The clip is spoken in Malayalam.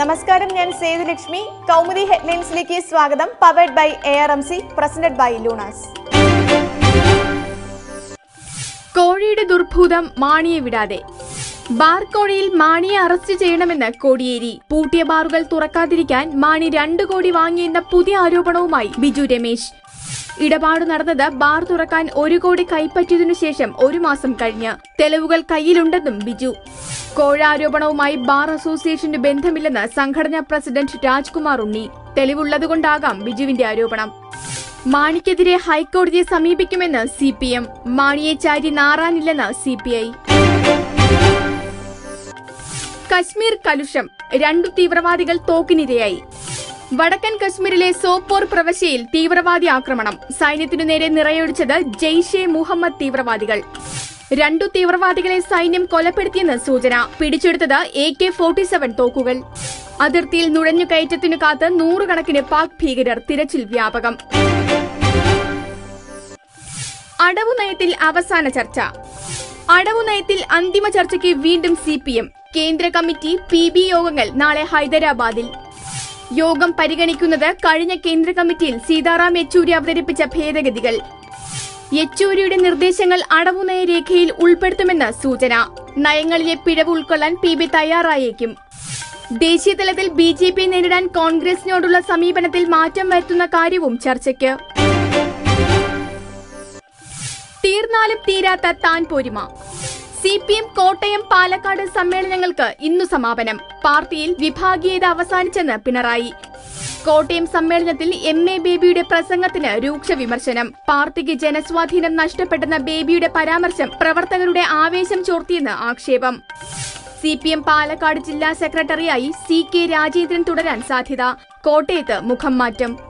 നമസ്കാരം ഞാൻ സേതുലക്ഷ്മി. കൗമുദി ഹെഡ്ലൈൻസിലേക്ക് സ്വാഗതം. Powered by A R M C presented by Lunar's. കോഴിയുടെ ദുർഭൂതം മാണിയെ വിടാതെ. ബാർ കോഴിയിൽ മാണിയെ അറസ്റ്റ് ചെയ്യണമെന്ന് കോടിയേരി. പൂട്ടിയ ബാറുകൾ തുറക്കാതിരിക്കാൻ മാണി രണ്ടു കോടി വാങ്ങിയെന്ന പുതിയ ആരോപണവുമായി ബിജു രമേശ്. ഇടപാട് നടന്നത് ബാർ തുറക്കാൻ ഒരു കോടി കൈപ്പറ്റിയതിനു ശേഷം ഒരു മാസം കഴിഞ്ഞ്. തെളിവുകൾ കയ്യിലുണ്ടെന്നും ബിജു. കോഴ ആരോപണവുമായി ബാർ അസോസിയേഷന്റെ ബന്ധമില്ലെന്ന് സംഘടനാ പ്രസിഡന്റ് രാജ്കുമാർ ഉണ്ണി. തെളിവുള്ളതുകൊണ്ടാകാം ബിജുവിന്റെ ആരോപണം. മാണിക്കെതിരെ ഹൈക്കോടതിയെ സമീപിക്കുമെന്ന് സി പി എം മാണിയെ ചാരി നാറാനില്ലെന്ന് സി പി ഐ കശ്മീർ കലുഷം. രണ്ടു തീവ്രവാദികൾ തോക്കിനിരയായി. വടക്കൻ കശ്മീരിലെ സോപ്പോർ പ്രവശ്യയിൽ തീവ്രവാദി ആക്രമണം. സൈന്യത്തിനു നേരെ നിറയൊഴിച്ചത് ജെയ്ഷെ മുഹമ്മദ് തീവ്രവാദികൾ. രണ്ടു തീവ്രവാദികളെ സൈന്യം കൊലപ്പെടുത്തിയെന്ന് സൂചന. പിടിച്ചെടുത്തത് എ കെ ഫോർട്ടി സെവൻ തോക്കുകൾ. അതിർത്തിയിൽ നുഴഞ്ഞു കയറ്റത്തിനു കാത്ത് നൂറുകണക്കിന് പാക് ഭീകരർ തിരച്ചിൽ വ്യാപകം. അടവു നയത്തിൽ അവസാന ചർച്ച. അടവു നയത്തിൽ അന്തിമ ചർച്ചയ്ക്ക് വീണ്ടും സി കേന്ദ്ര കമ്മിറ്റി പി യോഗങ്ങൾ നാളെ ഹൈദരാബാദിൽ. യോഗം പരിഗണിക്കുന്നത് കഴിഞ്ഞ കേന്ദ്ര കമ്മിറ്റിയിൽ സീതാറാം യെച്ചൂരി അവതരിപ്പിച്ച ഭേദഗതികൾ. യെച്ചൂരിയുടെ നിർദ്ദേശങ്ങൾ അടവുനയ രേഖയിൽ ഉൾപ്പെടുത്തുമെന്ന് സൂചന. നയങ്ങളിലെ പിഴവ് ഉൾക്കൊള്ളാൻ പി ബി തയ്യാറായേക്കും. ദേശീയതലത്തിൽ ബി ജെ പി നേരിടാൻ കോൺഗ്രസിനോടുള്ള സമീപനത്തിൽ മാറ്റം വരുത്തുന്ന കാര്യവും ചർച്ചയ്ക്ക്. തീർന്നാലും തീരാത്ത താൻ പോരിമ. C P M Kottayam Palakkad സമ്മേളനങ്ങൾക്ക് ഇന്നു സമാപനം. പാർട്ടിയിൽ വിഭാഗീയത അവസാനിച്ചെന്ന് പിണറായി. കോട്ടയം സമ്മേളനത്തിൽ എം എ ബേബിയുടെ പ്രസംഗത്തിന് രൂക്ഷ വിമർശനം. പാർട്ടിക്ക് ജനസ്വാധീനം നഷ്ടപ്പെട്ടെന്ന ബേബിയുടെ പരാമർശം പ്രവർത്തകരുടെ ആവേശം ചോർത്തിയെന്ന് ആക്ഷേപം. സി പി എം പാലക്കാട് ജില്ലാ സെക്രട്ടറിയായി സി കെ രാജേന്ദ്രൻ തുടരാൻ സാധ്യത. കോട്ടയത്ത് മുഖം മാറ്റം.